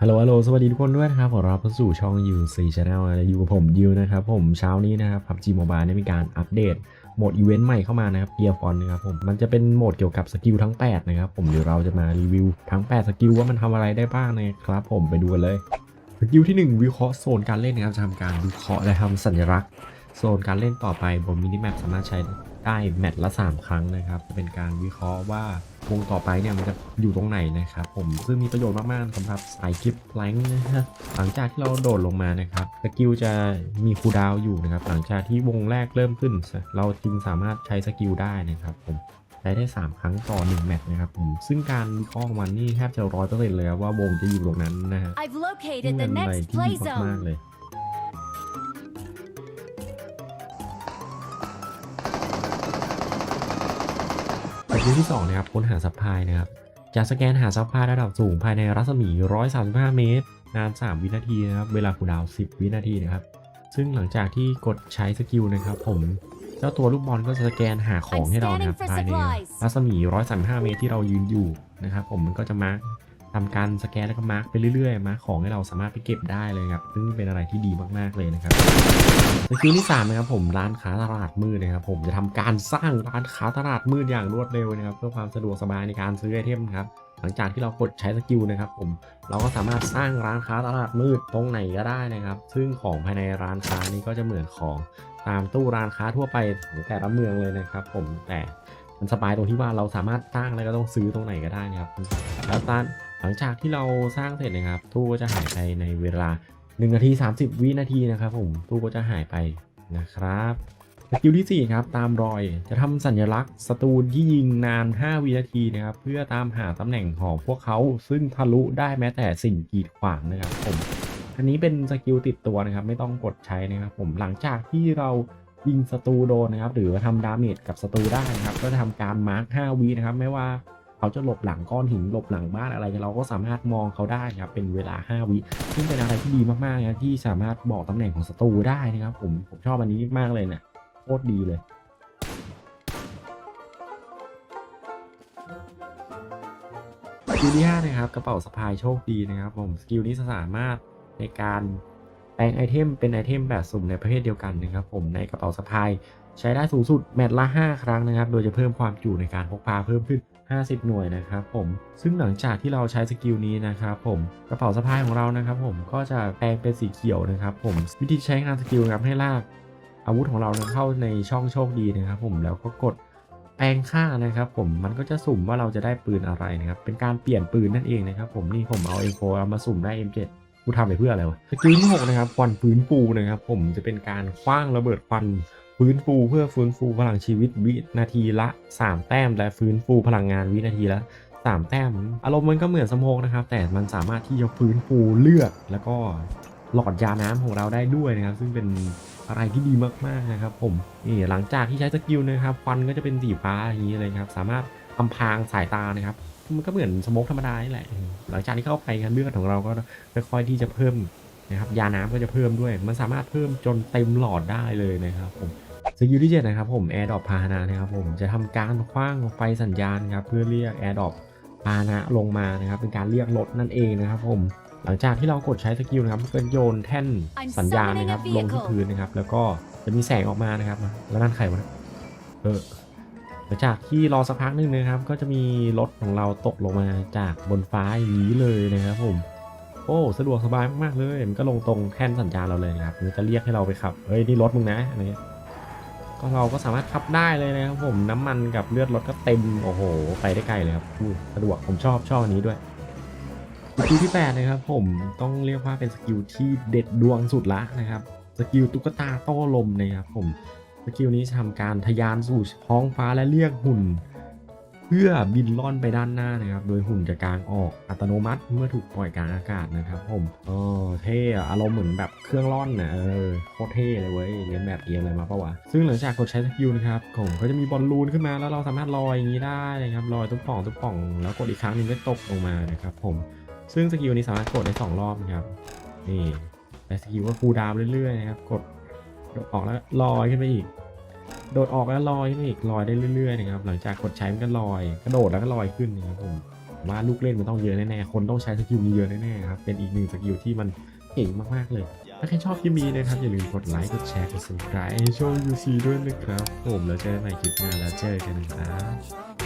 ฮัลโหลฮัลโหลสวัสดีทุกคนด้วยนะครับขอรับเข้าสู่ช่องยูซีชาแนลนะอยู่กับผมยูนะครับผมเช้านี้นะครับ PUBG Mobile ได้มีการอัปเดตโหมดอีเวนต์ใหม่เข้ามานะครับเกียร์ฟอนนะครับผมมันจะเป็นโหมดเกี่ยวกับสกิลทั้ง 8 นะครับ ผมเดี๋ยวเราจะมารีวิวทั้ง 8 สกิลว่ามันทำอะไรได้บ้างนะครับ ผมไปดูกันเลย สกิลที่ 1 วิเคราะห์โซนการเล่นนะครับจะทำการวิเคราะห์และทำสัญลักษณ์โซนการเล่นต่อไปบนมินิแมปสามารถใช้ได้แมตช์ละ 3 ครั้งนะครับ เป็นการวิเคราะห์ว่า วงต่อไปเนี่ยมันจะอยู่ตรงไหนนะครับผมซึ่งมีประโยชน์มากๆสำหรับสายคลิปแพลงนะครับหลังจากที่เราโดดลงมานะครับสกิลจะมีคูลดาวน์อยู่นะครับหลังจากที่วงแรกเริ่มขึ้น เราจึงสามารถใช้สกิลได้นะครับผมใช้ได้ 3 ครั้งต่อ 1 แมตช์นะครับผม ซึ่งการวิเคราะห์ของมันนี่แทบจะร้อยเปอร์เซ็นต์เลยครับว่าวงจะอยู่ตรงนั้นนะฮะ I've ซึ่ง located เป็ the นอะไร next ที่ play ดีมาก zone. ๆเลย สกิลที่2นะครับค้นหาซัพพลายนะครับจะสแกนหาซัพพลายระดับสูงภายในรัศมี 135 เมตร นาน 3 วินาทีนะครับเวลาคูดาว 10 วินาทีนะครับซึ่งหลังจากที่กดใช้สกิลนะครับผมเจ้าตัวลูกบอลก็จะสแกนหาของให้เรานะครับภายในรัศมี 135 เมตรที่เรายืนอยู่นะครับผมมันก็จะมาร์ค ทำการสแกนแล้วก็มาร์คไปเรื่อยๆมาร์คของให้เราสามารถไปเก็บได้เลยครับซึ่งเป็นอะไรที่ดีมากๆเลยนะครับสกิลที่3นะครับผมร้านค้าตลาดมืดนะครับผมจะทำการสร้างร้านค้าตลาดมืดอย่างรวดเร็วนะครับเพื่อความสะดวกสบายในการซื้อไอเทมครับหลังจากที่เรากดใช้สกิลนะครับผมเราก็สามารถสร้างร้านค้าตลาดมืดตรงไหนก็ได้นะครับ ซึ่งของภายในร้านค้านี้ก็จะเหมือนของตามตู้ร้านค้าทั่วไปของแต่ละเมืองเลยนะครับ ผมแต่มันสบายตรงที่ว่าเราสามารถสร้างแล้วก็ต้องซื้อตรงไหนก็ได้นะครับแล้วตอน หลังจากที่เราสร้างเสร็จนะครับ ตู้ก็จะหายไปในเวลา1นาที 30 วินาทีนะครับ ผมตู้ก็จะหายไปนะครับสกิลที่ 4 ครับ ตามรอยจะทำสัญลักษณ์สตูนที่ยิงนาน 5 วินาทีนะครับ เพื่อตามหาตำแหน่งของพวกเขาซึ่งทะลุได้แม้แต่สิ่งกีดขวางนะครับผมอันนี้เป็นสกิลติดตัวนะครับ ไม่ต้องกดใช้นะครับ ผมหลังจากที่เรายิงศัตรูโดนนะครับ หรือว่าทำดาเมจกับศัตรูได้นะครับ ก็จะทำการมาร์ค 5 วินะครับ ไม่ว่า เขาจะหลบหลังก้อนหินหลบหลังบ้านอะไรเราก็สามารถมองเขาได้ครับเป็นเวลา 5 วิซึ่งเป็นอะไรที่ดีมากๆนะที่สามารถบอกตำแหน่งของศัตรูได้นะครับผมผมชอบอันนี้มากเลยเนะี่ยโคตรดีเลยสกิลที่5นะครับกระเป๋าสะพายโชคดีนะครับผมสกิลนี้สามารถในการแปลงไอเทมเป็นไอเทมแบบสุ่มในประเภทเดียวกันนะครับผมในกระเป๋าสะพายใช้ได้สูงสุดแมตช์ละ 5 ครั้งนะครับ โดยจะเพิ่มความจุในการพกพาเพิ่มขึ้น 50 หน่วยนะครับผมซึ่งหลังจากที่เราใช้สกิลนี้นะครับผมกระเป๋าสะพายของเรานะครับผมก็จะแปลงเป็นสีเขียวนะครับผมวิธีใช้งานสกิลครับให้ลากอาวุธของเรานะเข้าในช่องโชคดีนะครับผมแล้วก็กดแปลงค่านะครับผมมันก็จะสุ่มว่าเราจะได้ปืนอะไรนะครับเป็นการเปลี่ยนปืนนั่นเองนะครับผมนี่ผมเอา M4 เอามาสุ่มได้ M7 กูทำไปเพื่ออะไรวะสกิลที่6นะครับควันฟื้นฟูนะครับผมจะเป็นการคว้างระเบิดควัน ฟื้นฟูเพื่อฟื้นฟูพลังชีวิตวินาทีละ 3 แต้ม และฟื้นฟูพลังงานวินาทีละ 3 แต้ม อารมณ์มันก็เหมือนสโมกนะครับ แต่มันสามารถที่จะฟื้นฟูเลือดแล้วก็หลอดยาน้ำของเราได้ด้วยนะครับ ซึ่งเป็นอะไรที่ดีมากๆนะครับ ผมนี่หลังจากที่ใช้สกิลนะครับควันก็จะเป็นสีฟ้าอย่างนี้เลยครับ สามารถอำพางสายตานะครับมันก็เหมือนสโมกธรรมดานี่แหละ หลังจากที่เข้าไปครับเลือดของเราก็ค่อยๆที่จะเพิ่มนะครับยาน้ำก็จะเพิ่มด้วย มันสามารถเพิ่มจนเต็มหลอดได้เลยนะครับผม สกิลที่7นะครับผมแอร์ดรอปพาหนะนะครับผมจะทำการคว้างไฟสัญญาณครับเพื่อเรียกแอร์ดรอปพาหนะลงมานะครับเป็นการเรียกรถนั่นเองนะครับผมหลังจากที่เรากดใช้สกิลนะครับก็โยนแท่นสัญญาณนะครับลงที่พื้นนะครับ แล้วก็จะมีแสงออกมานะครับ แล้วนั่นใครวะเนี่ยเออหลังจากที่รอสักพักหนึงนะครับ ก็จะมีรถของเราตกลงมาจากบนฟ้าอย่างนี้เลยนะครับผมโอ้สะดวกสบายมากๆเลย มันก็ลงตรงแท่นสัญญาณเราเลยนะครับมันจะเรียกให้เราไปขับเฮ้ยนี่รถมึงนะอะไรเงี้ย ก็เราก็สามารถขับได้เลยนะครับผมน้ำมันกับเลือดรถก็เต็มโอ้โห ไปได้ไกลเลยครับสะดวกผมชอบชอบอันนี้ด้วยสกิลที่8นะครับผมต้องเรียกว่าเป็นสกิลที่เด็ดดวงสุดละนะครับสกิลตุ๊กตาโต้ลมนะครับผมสกิลนี้ทำการทะยานสู่ท้องฟ้าและเรียกหุ่น เพื่อบินล่อนไปด้านหน้านะครับ โดยหุ่นจะกางออกอัตโนมัติเมื่อถูกปล่อยกลางอากาศนะครับผมเออเท่อารมณ์เหมือนแบบเครื่องล่อนนะเออโคตรเท่เลยเว้ยเรียนแบบเอียงอะไรมาปะวะ ซึ่งหลังจากกดใช้สกิลนะครับผมก็จะมีบอลลูนขึ้นมาแล้วเราสามารถลอยอย่างนี้ได้นะครับลอยตุ๊บป่องตุ๊บป่อง แล้วกดอีกครั้งหนึงก็ตกลงมานะครับผมซึ่งสกิลนี้สามารถกดได้สองรอบนะครับนี่แต่สกิลก็คูลดาวเรื่อยๆนะครับกดออกแล้วลอยขึ้นไปอีก โดดออกแล้วลอยขึ้นมาอีกลอยได้เรื่อยๆนะครับหลังจากกดใช้มันก็ลอยกระโดดแล้วก็ลอยขึ้นนะครับผมว่าลูกเล่นมันต้องเยอะแน่ๆคนต้องใช้สกิลนี้เยอะแน่ๆครับเป็นอีกหนึ่งสกิลที่มันเก่งมากๆเลย ถ้าใครชอบคลิปนี้นะครับ อย่าลืมกดไลค์กดแชร์กด subscribe ให้ช่อง UC ด้วยนะครับ ผมแล้วเจอกันใหม่คลิปหน้าแล้วเจอกันนะครับ